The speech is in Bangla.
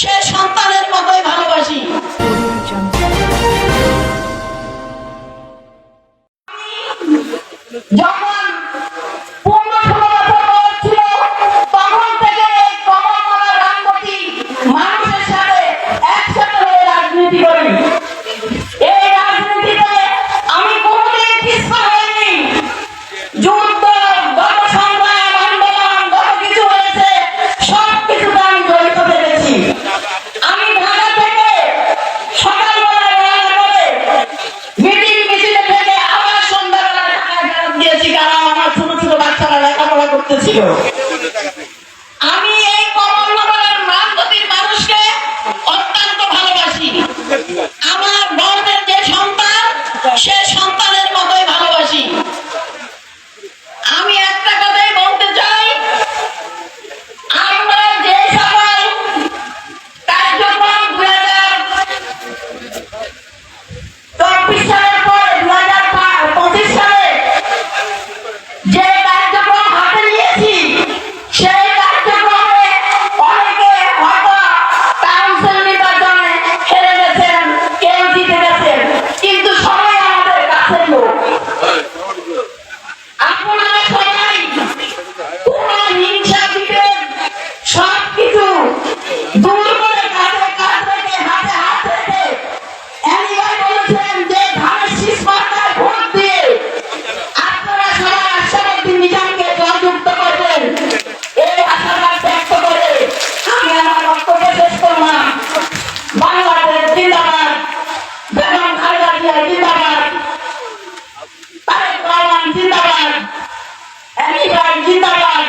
সে সন্তানের মতোই ভালোবাসি। যখন করতেছিল। রহমান